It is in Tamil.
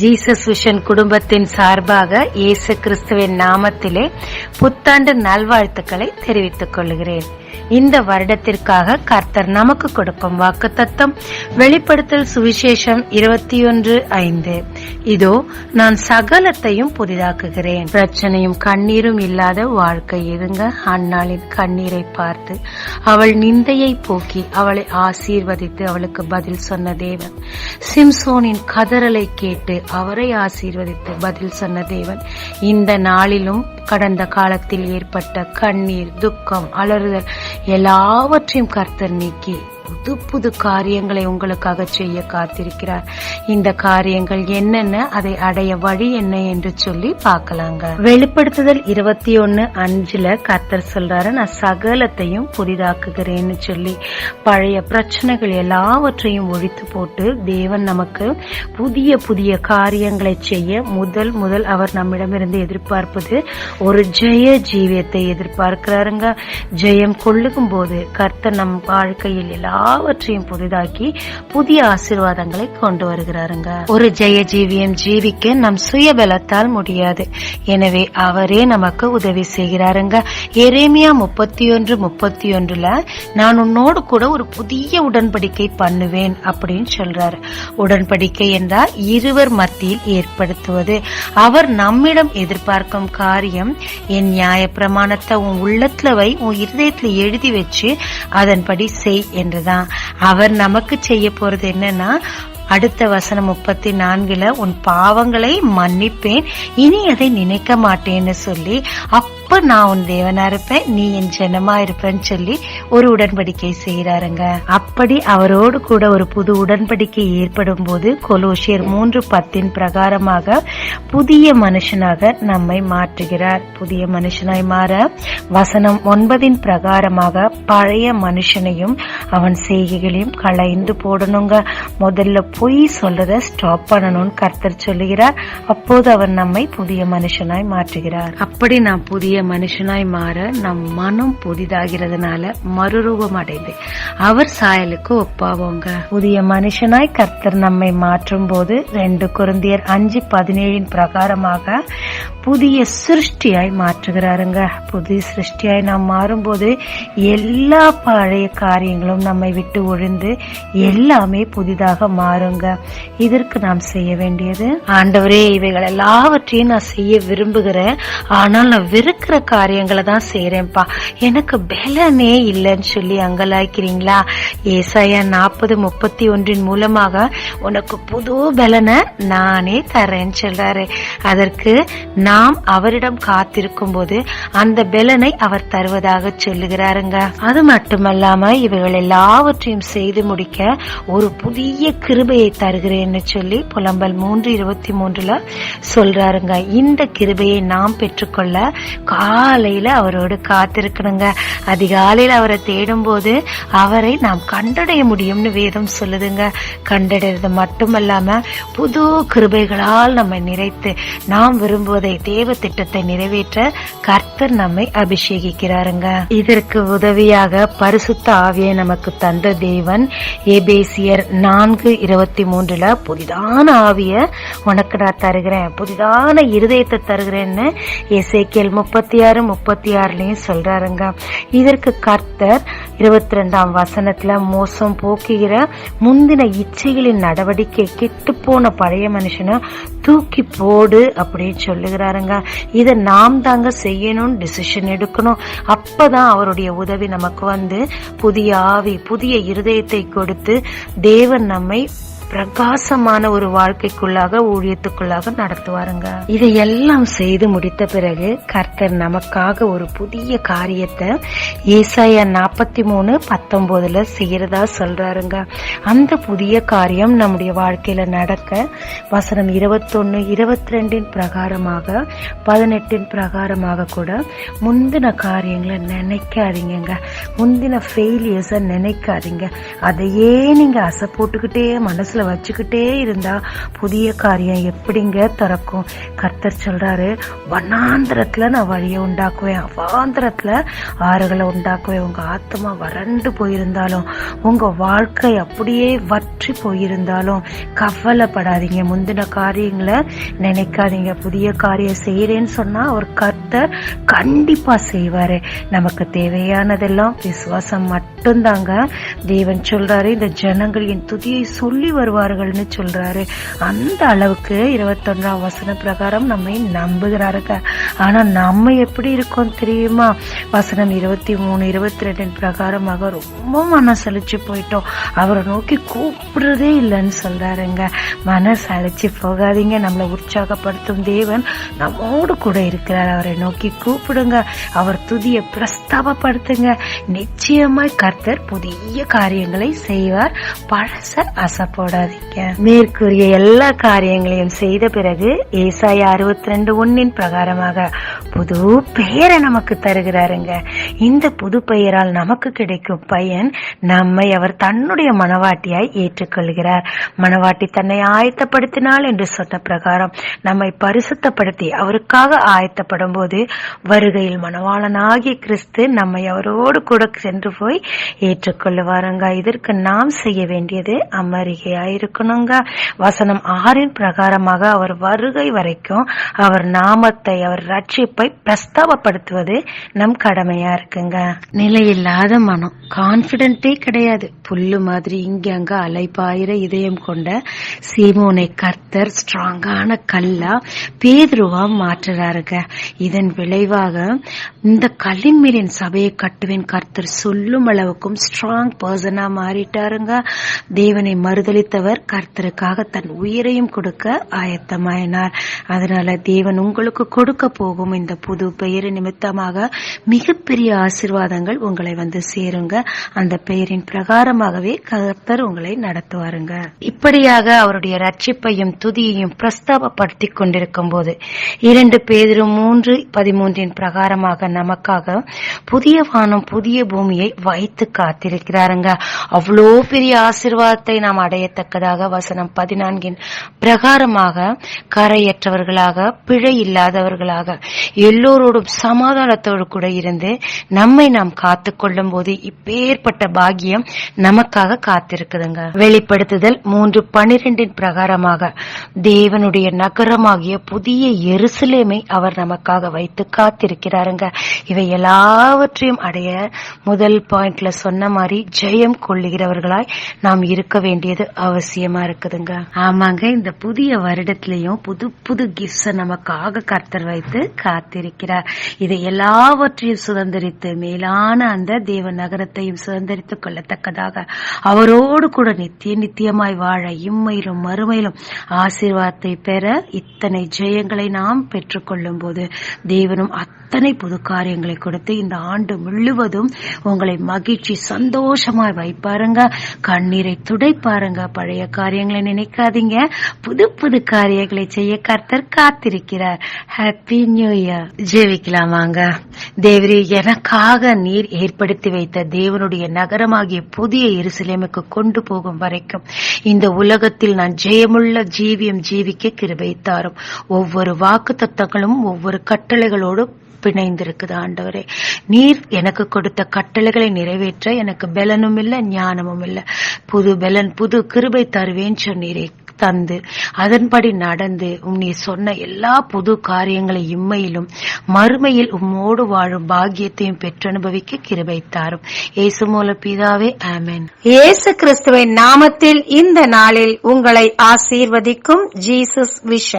ஜீசஸ் விஷன் குடும்பத்தின் சார்பாக இயேசு கிறிஸ்துவின் நாமத்திலே புத்தாண்டு நல்வாழ்த்துக்களை தெரிவித்துக் கொள்கிறேன். இந்த வருடத்திற்காக கர்த்தர் நமக்கு கொடுக்கும் வாக்குத்தத்தம் வெளிப்படுத்தல் சுவிசேஷம் இருபத்தி ஒன்று ஐந்து. இதோ நான் சகலத்தையும் புதிதாக்குகிறேன். பிரச்சனையும் கண்ணீரும் இல்லாத வாழ்க்கை எதுங்க அந்நாளின் கண்ணீரை பார்த்து அவள் நிந்தையை போக்கி அவளை ஆசீர்வதித்து அவளுக்கு பதில் சொன்ன தேவன். சிம்சோனின் கதறலை கேட்டு அவரை ஆசீர்வதித்து பதில் சொன்ன தேவன் இந்த நாளிலும் கடந்த காலத்தில் ஏற்பட்ட கண்ணீர் துக்கம் அலறுதல் எல்லாவற்றையும் கர்த்தர் நீக்கி புது புது காரியங்களை உங்களுக்காக செய்ய காத்திருக்கிறார். இந்த காரியங்கள் என்னென்ன அதை அடைய வழி என்ன என்று சொல்லி பார்க்கலாங்க. வெளிப்படுத்துதல் இருபத்தி ஒன்னு அஞ்சுல கர்த்தர் சொல்றாரு நான் சகலத்தையும் புதிதாக்குகிறேன்னு சொல்லி. பழைய பிரச்சனைகள் எல்லாவற்றையும் ஒழித்து போட்டு தேவன் நமக்கு புதிய புதிய காரியங்களை செய்ய முதல் முதல் அவர் நம்மிடமிருந்து எதிர்பார்ப்பது ஒரு ஜெய ஜீவியத்தை எதிர்பார்க்கிறாருங்க. ஜெயம் கொள்ளுகும் போது கர்த்தர் நம் வாழ்க்கையில் எல்லா எல்லாவற்றையும் புதிதாக்கி புதிய ஆசீர்வாதங்களை கொண்டு வருகிறாருங்க. ஒரு ஜெய ஜீவியம் ஜீவிக்க நம் சுய பலத்தால் முடியாது. எனவே அவரே நமக்கு உதவி செய்கிறாருங்க. எரேமியா முப்பத்தி ஒன்று முப்பத்தி ஒன்றுல நான் உன்னோடு கூட ஒரு புதிய உடன்படிக்கை பண்ணுவேன் அப்படின்னு சொல்றாரு. உடன்படிக்கை என்றால் இருவர் மத்தியில் ஏற்படுத்துவது. அவர் நம்மிடம் எதிர்பார்க்கும் காரியம் என் நியாய பிரமாணத்தை உன் உள்ளத்துல வை உன் இருதயத்துல எழுதி வச்சு அதன்படி செய் என்றுதான். அவர் நமக்கு செய்ய போறது என்னன்னா அடுத்த வசனம் முப்பத்தி நான்குல உன் பாவங்களை மன்னிப்பேன் இனி அதை நினைக்க மாட்டேன்னு சொல்லி அப்ப நான் உன் தேவனா இருப்பேன் நீ என் ஜனமா இருப்பேன்னு சொல்லி ஒரு உடன்படிக்கை செய்யறாருங்க அப்படி அவரோடு கூட ஒரு புது உடன்படிக்கை ஏற்படும் போது கொலோஷியர் மூன்று பத்தின் பிரகாரமாக புதிய மனுஷனாக நம்மை மாற்றுகிறார். புதிய மனுஷனாய் மாற வசனம் ஒன்பதின் பிரகாரமாக பழைய மனுஷனையும் அவன் செய்கைகளையும் களைந்து போடணுங்க. முதல்ல பொய் சொல்றத ஸ்டாப் பண்ணணும்னு கர்த்தர் சொல்லுகிறார். அப்போது அவர் நம்மை புதிய மனுஷனாய் மாற்றுகிறார். அப்படி நாம் புதிய மனுஷனாய் மாற நம் மனம் புதிதாகிறதுனால மறுரூபம் அடைந்து அவர் சாயலுக்கு ஒப்பாவோங்க. புதிய மனுஷனாய் கர்த்தர் நம்மை மாற்றும் போது ரெண்டு குருந்தியர் அஞ்சு பதினேழின் பிரகாரமாக புதிய சிருஷ்டியாய் மாற்றுகிறாருங்க. புதிய சிருஷ்டியாய் நாம் மாறும்போது எல்லா பழைய காரியங்களும் நம்மை விட்டு ஒழிந்து எல்லாமே புதிதாக சொல்லுங்க. இதற்கு நாம் செய்ய வேண்டியது ஆண்டவரே இவைகள் எல்லாவற்றையும் நான் செய்ய விரும்புகிறேன். ஆனால் நான் வெறுக்கிற காரியங்களை தான் செய்யறேன்ப்பா எனக்கு பலனே இல்லைன்னு சொல்லி அங்கலாய்க்கிறீங்களா? ஏசாயா நாற்பது முப்பத்தி ஒன்றின் மூலமாக உனக்கு புது பலனை நானே தரேன்னு சொல்றாரு. அதற்கு நாம் அவரிடம் காத்திருக்கும் போது அந்த பலனை அவர் தருவதாக சொல்லுகிறாருங்க. அது மட்டுமல்லாம இவைகள் எல்லாவற்றையும் செய்து முடிக்க ஒரு புதிய கிருபையை தருகிறேன்னு சொல்லி புலம்பல் மூன்று இருபத்தி மூன்றுல சொல்றாருங்க. இந்த கிருபையை நாம் பெற்றுக்கொள்ள காலையில அவரோடு காத்திருக்கணுங்க. அதிகாலையில அவரை தேடும் போது அவரை நாம் கண்டடைய முடியும்னு வேதம் சொல்லுதுங்க. கண்டடைறது மட்டுமல்லாம புது கிருபைகளால் நம்மை நிறைத்து நாம் விரும்புவதை தேவ திட்டத்தை நிறைவேற்ற கர்த்தர் நம்மை அபிஷேகிக்கிறாருங்க. இதற்கு உதவியாக பரிசுத்த ஆவியை நமக்கு தந்த தேவன் ஏபேசியர் நான்கு இருபத்தி மூன்றுல புதிதான ஆவிய உனக்கு நான் தருகிறேன். புதிதான இருதயத்தை தருகிறேன்னு எசேக்கியல் முப்பத்தி ஆறு முப்பத்தி ஆறுலயும் சொல்றாருங்க. இதற்கு கர்த்தர் இருபத்தி ரெண்டாம் வசனத்துல மோசம் போக்குகிற முந்தின இச்சைகளின் நடவடிக்கை கெட்டு போன பழைய மனுஷனை தூக்கி போடு அப்படின்னு சொல்லுகிறாருங்க. இதை நாம் தாங்க செய்யணும்னு டிசிஷன் எடுக்கணும். அப்பதான் அவருடைய உதவி நமக்கு வந்து புதிய ஆவி புதிய இருதயத்தை கொடுத்து தேவன் நம்மை பிரகாசமான ஒரு வாழ்க்கைக்குள்ளாக ஊழியத்துக்குள்ளாக நடத்துவாருங்க. இதையெல்லாம் செய்து முடித்த பிறகு கர்த்தர் நமக்காக ஒரு புதிய காரியத்தை ஏசாயா நாற்பத்தி மூணு பத்தொன்பதுல செய்யறதா சொல்றாருங்க. அந்த புதிய காரியம் நம்முடைய வாழ்க்கையில நடக்க வசனம் இருபத்தொன்னு இருபத்தி ரெண்டின் பிரகாரமாக பதினெட்டின் பிரகாரமாக கூட முந்தின காரியங்களை நினைக்காதீங்க முந்தின ஃபெயிலியர்ஸை நினைக்காதீங்க. அதையே நீங்க அசை போட்டுக்கிட்டே மனசுல மனசுல வச்சுக்கிட்டே இருந்தா புதிய காரியம் எப்படிங்க திறக்கும்? கர்த்தர் சொல்றாரு வண்ணாந்திரத்துல நான் வழியை உண்டாக்குவேன். அவாந்திரத்துல ஆறுகளை உண்டாக்குவேன். உங்க ஆத்மா வறண்டு போயிருந்தாலும் உங்க வாழ்க்கை அப்படியே வற்றி போயிருந்தாலும் கவலைப்படாதீங்க. முந்தின காரியங்களை நினைக்காதீங்க. புதிய காரியம் செய்யறேன்னு சொன்னா அவர் கர்த்தர் கண்டிப்பா செய்வாரு. நமக்கு தேவையானதெல்லாம் விசுவாசம் மட்டும்தாங்க. தேவன் சொல்றாரு இந்த ஜனங்கள் என் துதியை சொல்லி வருவார்கள்னு சொல்றாரு. அந்த அளவுக்கு இருபத்தொன்றாம் வசன பிரகாரம் நம்மை நம்புகிறாருங்க. ஆனா நம்ம எப்படி இருக்கோம் தெரியுமா? வசனம் இருபத்தி மூணு இருபத்தி ரெண்டின் பிரகாரமாக ரொம்ப மனசளிச்சு போயிட்டோம். அவரை நோக்கி கூப்பிடுறதே இல்லைன்னு சொல்றாருங்க. மனசு போகாதீங்க. நம்மளை உற்சாகப்படுத்தும் தேவன் நம்மோடு கூட இருக்கிறார். அவரை நோக்கி கூப்பிடுங்க. அவர் துதிய பிரஸ்தாபப்படுத்துங்க. நிச்சயமாய் கர்த்தர் புதிய காரியங்களை செய்வார். பழச அசப்போட அசப்போடாதீங்க மேற்கூறிய எல்லா காரியங்களையும் செய்த பிறகு ஏசாய அறுபத்தி ரெண்டு ஒன்னின் பிரகாரமாக புது பெயரை நமக்கு தருகிறாருங்க. இந்த புது பெயரால் நமக்கு கிடைக்கும் பயன் நம்மை அவர் தன்னுடைய மனவாட்டியாய் ஏற்றுக்கொள்கிறார். மனவாட்டி தன்னை ஆயத்தப்படுத்தினாள் என்று சொன்ன பிரகாரம் நம்மை பரிசுத்தப்படுத்தி அவருக்காக ஆயத்தப்படும் போது வருகையில் மனவாளனாகிய கிறிஸ்து நம்மை அவரோடு கூட சென்று போய் ஏற்றுக்கொள்ளுவாருங்க. இதற்கு நாம் செய்ய வேண்டியது இருக்கணுங்க. வசனம் ஆறின் பிரகாரமாக அவர் வருகை வரைக்கும் அவர் நாமத்தை அவர் ரட்சிப்பை பிரஸ்தாபப்படுத்துவது நம் கடமையா இருக்குங்க. நிலையில்லாத மனம். கான்பிடென்டே கிடையாது. புல்லு மாதிரி இங்க அங்க அலைப்பாயிர இதயம் கொண்ட சீமோனை கர்த்தர் ஸ்ட்ராங்கான கல்லா பேதுருவா மாற்றுறாருங்க. இதன் விளைவாக இந்த கல்லின் மேலின் சபையை கட்டுவேன் கர்த்தர் சொல்லும் அளவுக்கும் ஸ்ட்ராங் பர்சனா மாறிட்டாருங்க. தேவனை கொடுத்தவர் கர்த்தருக்காக தன் உயிரையும் கொடுக்க ஆயத்தமாயினார். அதனால தேவன் உங்களுக்கு கொடுக்க போகும் இந்த புது பெயர் நிமித்தமாக மிகப்பெரிய ஆசிர்வாதங்கள் உங்களை வந்து சேருங்க. அந்த பெயரின் பிரகாரமாகவே கர்த்தர் உங்களை நடத்துவாருங்க. இப்படியாக அவருடைய ரட்சிப்பையும் துதியையும் பிரஸ்தாபப்படுத்தி கொண்டிருக்கும் போது இரண்டு பேரும் மூன்று பதிமூன்றின் பிரகாரமாக நமக்காக புதிய வானம் புதிய பூமியை வைத்து காத்திருக்கிறாருங்க. அவ்வளோ பெரிய ஆசிர்வாதத்தை நாம் குறிப்பிடத்தக்கதாக வசனம் பதினான்கின் பிரகாரமாக கரையற்றவர்களாக பிழை இல்லாதவர்களாக எல்லோரோடும் சமாதானத்தோடு கூட இருந்து நம்மை நாம் காத்து கொள்ளும் போது இப்பேற்பட்ட பாகியம் நமக்காக காத்திருக்குதுங்க. வெளிப்படுத்துதல் மூன்று பனிரெண்டின் பிரகாரமாக தேவனுடைய நகரமாகிய புதிய எருசலேமை அவர் நமக்காக வைத்து காத்திருக்கிறாருங்க. இவை எல்லாவற்றையும் அடைய முதல் பாயிண்ட்ல சொன்ன மாதிரி ஜெயம் கொள்ளுகிறவர்களாய் நாம் இருக்க வேண்டியது அவ அவசியமா இருக்குதுங்க. ஆமாங்க இந்த புதிய வருடத்திலையும் புது புது கிஃப்ட்ஸ் நமக்காக கர்த்தர் வைத்து காத்திருக்கிறார். இதை எல்லாவற்றையும் சுதந்திரித்து மேலான அந்த தேவ நகரத்தையும் சுதந்திரித்துக் கொள்ளத்தக்கதாக அவரோடு கூட நித்திய நித்தியமாய் வாழ இம்மையிலும் மறுமையிலும் ஆசீர்வாதத்தை பெற இத்தனை ஜெயங்களை நாம் பெற்றுக்கொள்ளும் போது தேவனும் அத்தனை புது காரியங்களை கொடுத்து இந்த ஆண்டு முழுவதும் உங்களை மகிழ்ச்சி சந்தோஷமாய் வைப்பாருங்க. கண்ணீரை துடைப்பாருங்க. பழைய காரியங்களை நினைக்காதீங்க. புது புது காரியங்களை செய்ய கர்த்தர் காத்திருக்கிறார். ஹாப்பி நியூ இயர் ஜெபிக்கலாமாங்க. தேவரே எனக்காக நீர் ஏற்படுத்தி வைத்த தேவனுடைய நகரமாகிய புதிய எருசலேமுக்கு கொண்டு போகும் வரைக்கும் இந்த உலகத்தில் நான் ஜெயமுள்ள ஜீவியம் ஜீவிக்க கிருபை தாரும் ஒவ்வொரு வாக்கு தத்தங்களும் ஒவ்வொரு கட்டளைகளோடு பிணைந்திருக்குது ஆண்டவரே. நீர் எனக்கு கொடுத்த கட்டளைகளை நிறைவேற்ற எனக்கு பலனும் இல்ல ஞானமும் இல்லை. புது பலன் புது கிருபை தருவேன் சொன்னீரே தந்து. அதன்படி நடந்து உம் நீ சொன்ன எல்லா புது காரியங்களை இம்மையிலும் மறுமையில் உம்மோடு வாழும் பாக்கியத்தையும் பெற்றனுபவிக்க கிருபை தாரும். இயேசு மூல பிதாவே ஆமேன். இயேசு கிறிஸ்துவின் நாமத்தில் இந்த நாளில் உங்களை ஆசீர்வதிக்கும் ஜீசஸ் விஷன்.